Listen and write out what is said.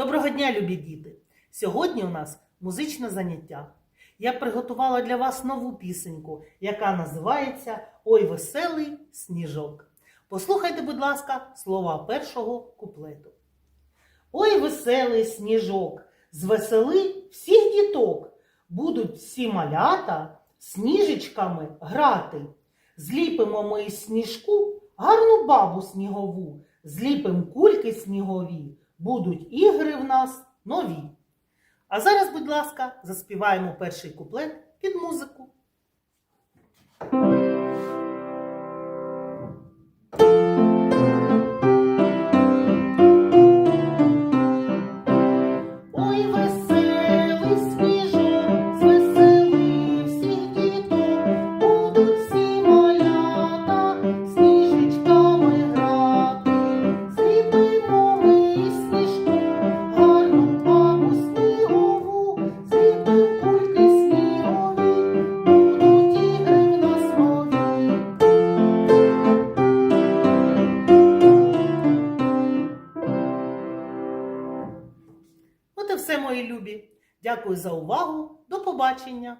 Доброго дня, любі діти! Сьогодні у нас музичне заняття. Я приготувала для вас нову пісеньку, яка називається Ой веселий сніжок. Послухайте, будь ласка, слова першого куплету. Ой веселий сніжок, звесели всіх діток, будуть всі малята сніжечками грати. Зліпимо ми із сніжку гарну бабу снігову, зліпим кульки снігові, будуть ігри в нас нові. А зараз, будь ласка, заспіваємо перший куплет під музику. Все, мої любі. Дякую за увагу. До побачення!